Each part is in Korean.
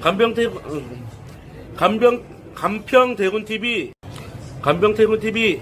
간병태 간병 간평 대군 TV 간병태군 TV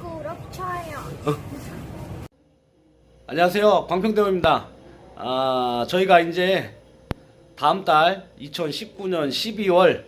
구독 좋아요. 안녕하세요. 광평대호입니다. 아, 저희가 이제 다음 달 2019년 12월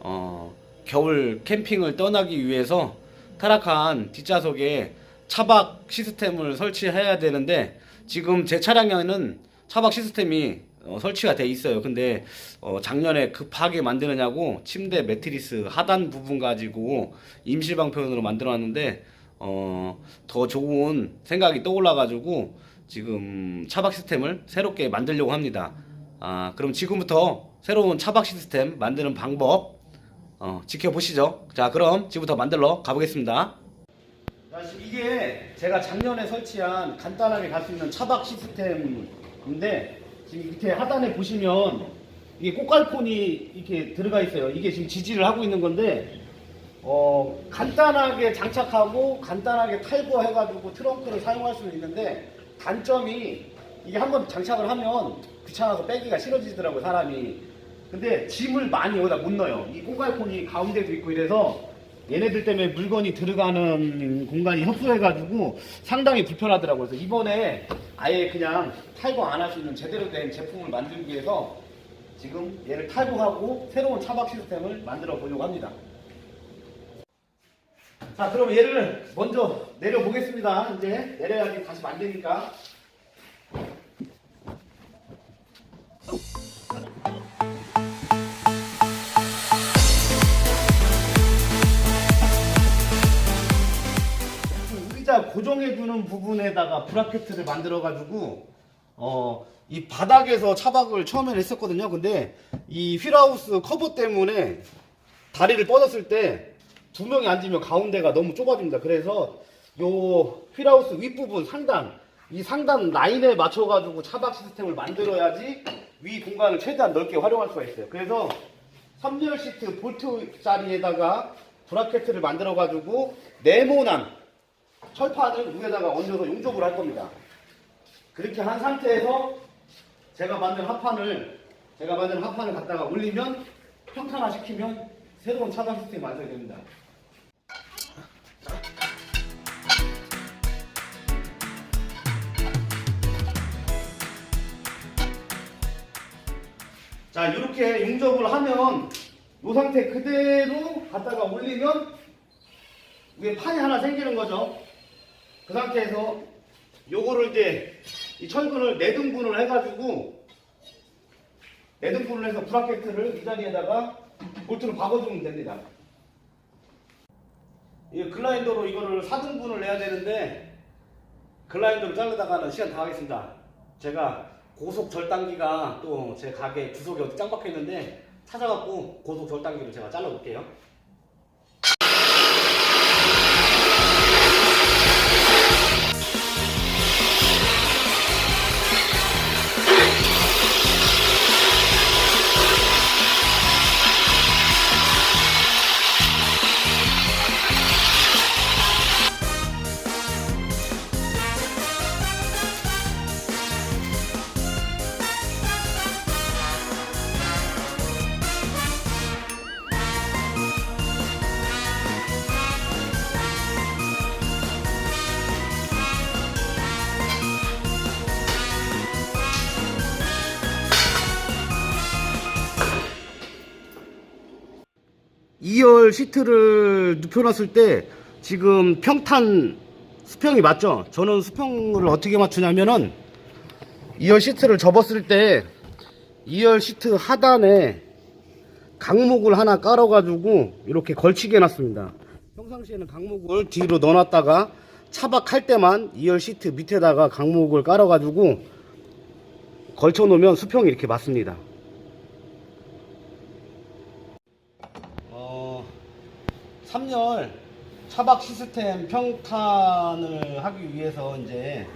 어, 겨울 캠핑을 떠나기 위해서 타락한 뒷좌석에 차박 시스템을 설치해야 되는데 지금 제 차량에는 차박 시스템이 어, 설치가 돼 있어요. 근데 어, 작년에 급하게 만드느냐고 침대 매트리스 하단 부분 가지고 임시 방편으로 만들어놨는데 어, 더 좋은 생각이 떠올라가지고 지금 차박 시스템을 새롭게 만들려고 합니다. 아, 그럼 지금부터 새로운 차박 시스템 만드는 방법 어, 지켜보시죠. 자, 그럼 지금부터 만들러 가보겠습니다. 자, 지금 이게 제가 작년에 설치한 간단하게 갈 수 있는 차박 시스템인데 지금 밑에 하단에 보시면 이게 꽃갈콘이 이렇게 들어가 있어요. 이게 지금 지지를 하고 있는 건데 어, 간단하게 장착하고 간단하게 탈거해가지고 트렁크를 사용할 수는 있는데 단점이 이게 한번 장착을 하면 귀찮아서 빼기가 싫어지더라고요 사람이 근데 짐을 많이 여기다 못 넣어요 이 꼬갈콘이 가운데도 있고 이래서 얘네들 때문에 물건이 들어가는 공간이 협소해가지고 상당히 불편하더라고요 그래서 이번에 아예 그냥 탈거 안 할 수 있는 제대로 된 제품을 만들기 위해서 지금 얘를 탈거하고 새로운 차박 시스템을 만들어 보려고 합니다 자, 그럼 얘를 먼저 내려 보겠습니다. 이제 내려야지 다시 만드니까. 고정해주는 부분에다가 브라켓을 만들어가지고 어, 이 바닥에서 차박을 처음에 했었거든요. 근데 이 휠하우스 커버 때문에 다리를 뻗었을 때 두 명이 앉으면 가운데가 너무 좁아집니다. 그래서 요 휠하우스 윗부분 상단 이 상단 라인에 맞춰가지고 차박 시스템을 만들어야지 위 공간을 최대한 넓게 활용할 수가 있어요. 그래서 3열 시트 볼트 자리에다가 브라켓을 만들어가지고 네모난 철판을 위에다가 얹어서 용접을 할 겁니다. 그렇게 한 상태에서 제가 만든 합판을 제가 만든 합판을 갖다가 올리면 평탄화 시키면 새로운 차단 시스템이 완성이 됩니다. 자 이렇게 용접을 하면 이 상태 그대로 갖다가 올리면 위에 판이 하나 생기는 거죠. 그 상태에서 요거를 이제 이 철근을 네 등분을 해가지고 네 등분을 해서 브라켓을 이 자리에다가 볼트를 박아주면 됩니다. 이 글라인더로 이거를 4등분을 해야 되는데 글라인더로 자르다가는 시간 다 하겠습니다. 제가 고속 절단기가 또 제 가게 구석에 어디 짱 박혀 있는데 찾아갖고 고속 절단기로 제가 잘라볼게요. 이열 시트를 눕혀놨을 때 지금 평탄 수평이 맞죠? 저는 수평을 어떻게 맞추냐면은 2열 시트를 접었을 때 2열 시트 하단에 강목을 하나 깔아가지고 이렇게 걸치게 해놨습니다. 평상시에는 강목을 뒤로 넣어놨다가 차박할 때만 2열 시트 밑에다가 강목을 깔아가지고 걸쳐놓으면 수평이 이렇게 맞습니다. 3열 차박 시스템 평탄을 하기 위해서 이제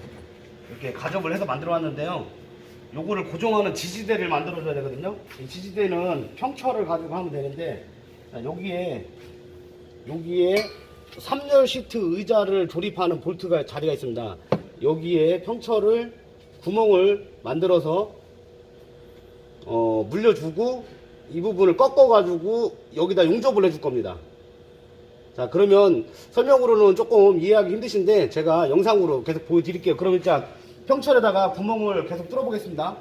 이렇게 가접을 해서 만들어 왔는데요. 요거를 고정하는 지지대를 만들어 줘야 되거든요. 이 지지대는 평철을 가지고 하면 되는데 자, 여기에 여기에 3열 시트 의자를 조립하는 볼트가 자리가 있습니다. 여기에 평철을 구멍을 만들어서 어, 물려주고 이 부분을 꺾어 가지고 여기다 용접을 해줄 겁니다. 자, 그러면 설명으로는 조금 이해하기 힘드신데 제가 영상으로 계속 보여드릴게요. 그럼 일단 평철에다가 구멍을 계속 뚫어 보겠습니다.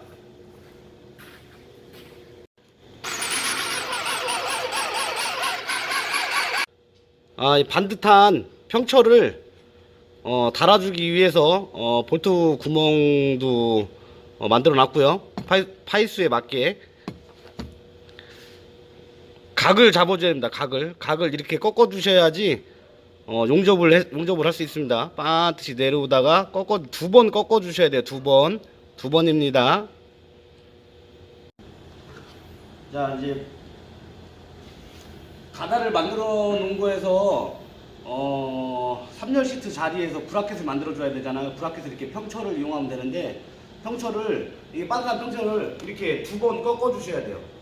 아, 이 반듯한 평철을 어, 달아주기 위해서 어, 볼트 구멍도 어, 만들어 놨고요. 파이, 파이수에 맞게 각을 잡아줘야 됩니다. 각을 각을 이렇게 꺾어 주셔야지 어, 용접을 해, 용접을 할 수 있습니다. 반드시 내려오다가 꺾어 두 번 꺾어 주셔야 돼요. 두 번. 두 번입니다. 자, 이제 가다를 만들어 놓은 거에서 어, 3열 시트 자리에서 브라켓을 만들어 줘야 되잖아요. 브라켓을 이렇게 평철을 이용하면 되는데 평철을 이 빨간 평철을 이렇게 두 번 꺾어 주셔야 돼요.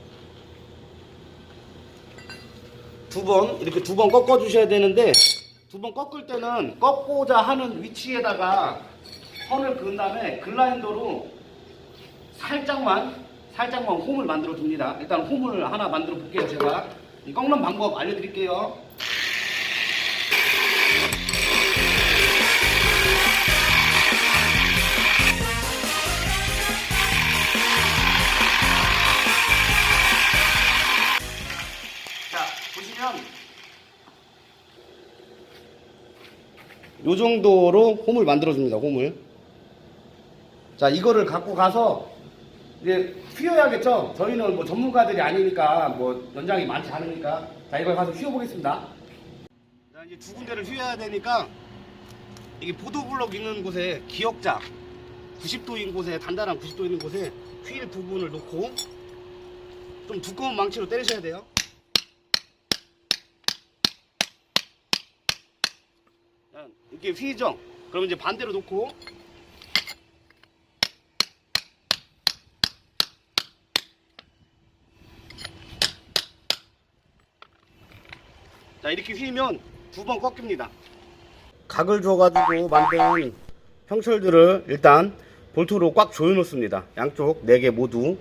두 번 이렇게 두 번 꺾어 주셔야 되는데 두 번 꺾을 때는 꺾고자 하는 위치에다가 선을 그은 다음에 글라인더로 살짝만 살짝만 홈을 만들어 줍니다. 일단 홈을 하나 만들어 볼게요. 제가 이 꺾는 방법 알려드릴게요. 요 정도로 홈을 만들어 줍니다. 홈을. 자 이거를 갖고 가서 이제 휘어야겠죠. 저희는 뭐 전문가들이 아니니까 뭐 연장이 많지 않으니까 자 이걸 가서 휘어 보겠습니다. 자 이제 두 군데를 휘어야 되니까 이게 보도블럭 있는 곳에 기역자 90도인 곳에 단단한 90도 있는 곳에 휠 부분을 놓고 좀 두꺼운 망치로 때리셔야 돼요. 자, 이렇게 휘죠. 그럼 이제 반대로 놓고 자 이렇게 휘면 두 번 꺾입니다. 각을 줘가지고 만든 평철들을 일단 볼트로 꽉 조여 놓습니다. 양쪽 네개 모두.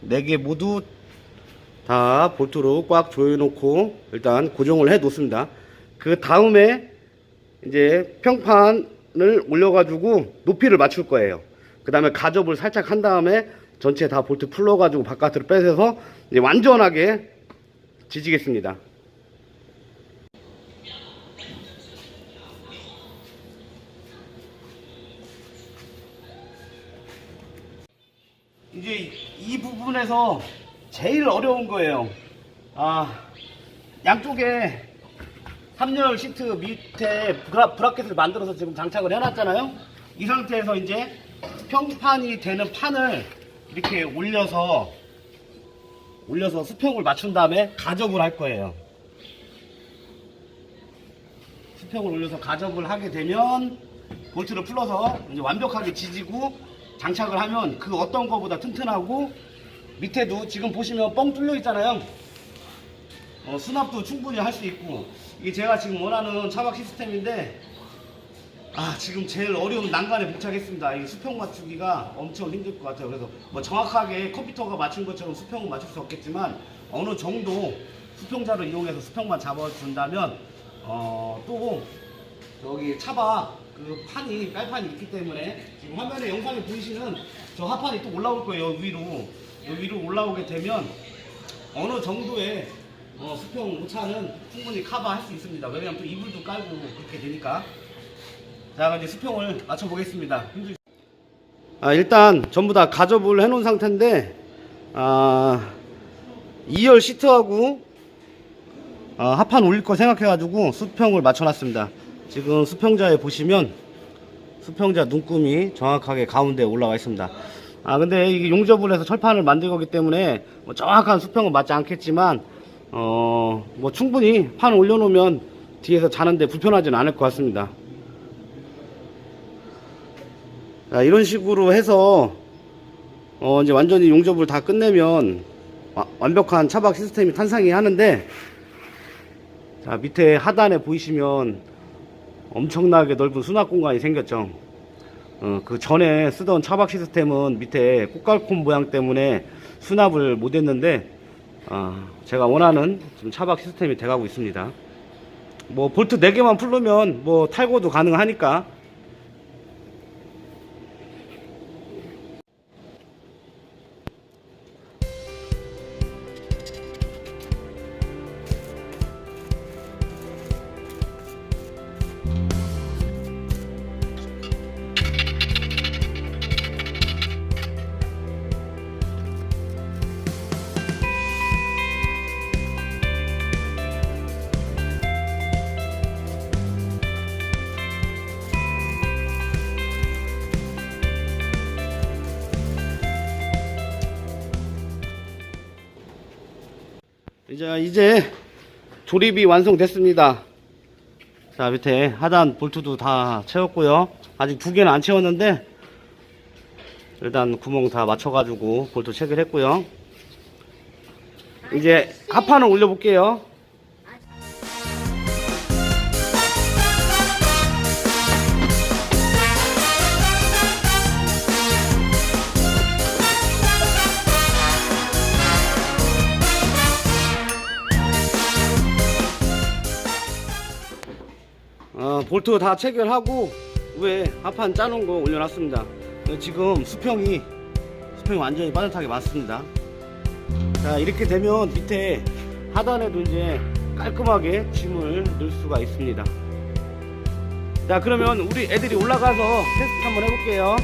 네개 모두 다 볼트로 꽉 조여 놓고 일단 고정을 해 놓습니다. 그 다음에 이제 평판을 올려가지고 높이를 맞출 거예요. 그 다음에 가접을 살짝 한 다음에 전체 다 볼트 풀러가지고 바깥으로 빼서 이제 완전하게 지지겠습니다. 이제 이 부분에서 제일 어려운 거예요. 아, 양쪽에 3열 시트 밑에 브라, 브라켓을 만들어서 지금 장착을 해놨잖아요. 이 상태에서 이제 평판이 되는 판을 이렇게 올려서 올려서 수평을 맞춘 다음에 가접을 할 거예요. 수평을 올려서 가접을 하게 되면 볼트를 풀어서 완벽하게 지지고 장착을 하면 그 어떤 거보다 튼튼하고 밑에도 지금 보시면 뻥 뚫려 있잖아요. 어, 수납도 충분히 할 수 있고 이게 제가 지금 원하는 차박 시스템인데 아 지금 제일 어려운 난간에 봉착했습니다. 이 수평 맞추기가 엄청 힘들 것 같아요. 그래서 뭐 정확하게 컴퓨터가 맞춘 것처럼 수평을 맞출 수 없겠지만 어느 정도 수평자를 이용해서 수평만 잡아준다면 어, 또 저기 차박 그 판이 깔판이 있기 때문에 지금 화면에 영상에 보이시는 저 하판이 또 올라올 거예요 위로 요 위로 올라오게 되면 어느 정도의 어, 수평 오차는 충분히 커버할 수 있습니다. 왜냐하면 또 이불도 깔고 그렇게 되니까. 자, 이제 수평을 맞춰 보겠습니다. 아, 일단 전부 다 가접을 해놓은 상태인데 아, 2열 시트하고 아, 합판 올릴 거 생각해가지고 수평을 맞춰놨습니다. 지금 수평자에 보시면 수평자 눈금이 정확하게 가운데 올라와 있습니다. 아 근데 이게 용접을 해서 철판을 만들 거기 때문에 뭐 정확한 수평은 맞지 않겠지만 어 뭐 충분히 판 올려놓으면 뒤에서 자는데 불편하지는 않을 것 같습니다. 자, 이런 식으로 해서 어 이제 완전히 용접을 다 끝내면 와- 완벽한 차박 시스템이 탄생이 하는데 자 밑에 하단에 보이시면 엄청나게 넓은 수납 공간이 생겼죠. 어, 그 전에 쓰던 차박 시스템은 밑에 꽃갈콘 모양 때문에 수납을 못했는데 아, 제가 원하는 지금 차박 시스템이 돼가고 있습니다. 뭐 볼트 4개만 풀르면 뭐 탈거도 가능하니까 이제 조립이 완성됐습니다. 자 밑에 하단 볼트도 다 채웠고요. 아직 두 개는 안 채웠는데 일단 구멍 다 맞춰 가지고 볼트 체결했고요. 이제 하판을 올려 볼게요. 볼트 다 체결하고 위에 하판 짜놓은 거 올려놨습니다. 어, 지금 수평이 수평이 완전히 빠듯하게 맞습니다. 자 이렇게 되면 밑에 하단에도 이제 깔끔하게 짐을 넣을 수가 있습니다. 자 그러면 우리 애들이 올라가서 테스트 한번 해볼게요.